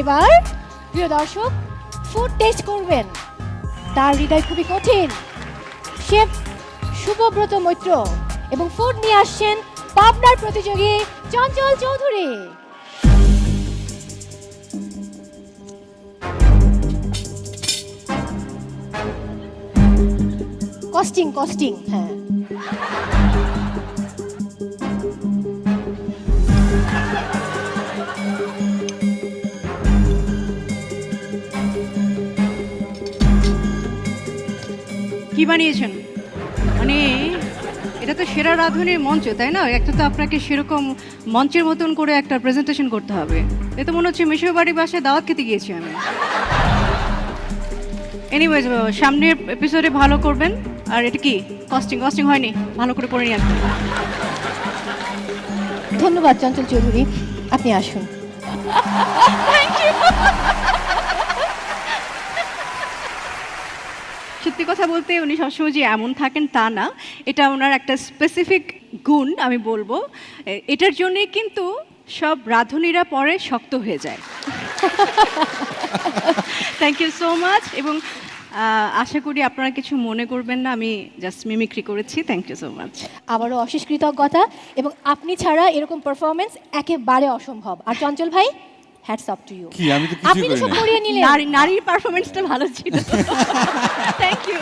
এবার প্রিয় দর্শক ফুড টেস্ট করবেন। তার হৃদয় খুবই কঠিন। শেফ শুভব্রত মৈত্র এবং ফুড নিয়ে আসছেন পাবনার প্রতিযোগী চঞ্চল চৌধুরী। কস্টিং কস্টিং হ্যাঁ। কি বানিয়েছেন? মানে এটা তো সেরা রাঁধুনির মঞ্চ তাই না? একটা তো আপনাকে সেরকম মঞ্চের মতন করে একটা প্রেজেন্টেশন করতে হবে। এ তো মনে হচ্ছে মেশো বাড়ি বাসায় দাওয়াত খেতে গিয়েছি আমি। এনিওয়েজ সামনের এপিসোডে ভালো করবেন। আর এটা কি? কস্টিং কস্টিং হয়নি। ভালো করে করে নিয়ে আসবেন। ধন্যবাদ চঞ্চল চৌধুরী। আপনি আসুন। সত্যি কথা বলতে উনি সবসময় যে এমন থাকেন তা না। এটা ওনার একটা স্পেসিফিক গুণ আমি বলব। এটার জন্যে কিন্তু সব রাঁধুনিরা পরে শক্ত হয়ে যায়। থ্যাংক ইউ সো মাচ এবং আশা করি আপনারা কিছু মনে করবেন না, আমি জাস্ট মিমিক্রি করেছি। থ্যাংক ইউ সো মাচ আবারও অশেষ কৃতজ্ঞতা এবং আপনি ছাড়া এরকম পারফরমেন্স একেবারে অসম্ভব। আর চঞ্চল ভাই? হ্যাটস অফ টু ইউ কি আমি তো কিছু করি না নারীর পারফরমেন্সটা ভালো ছিল। Thank you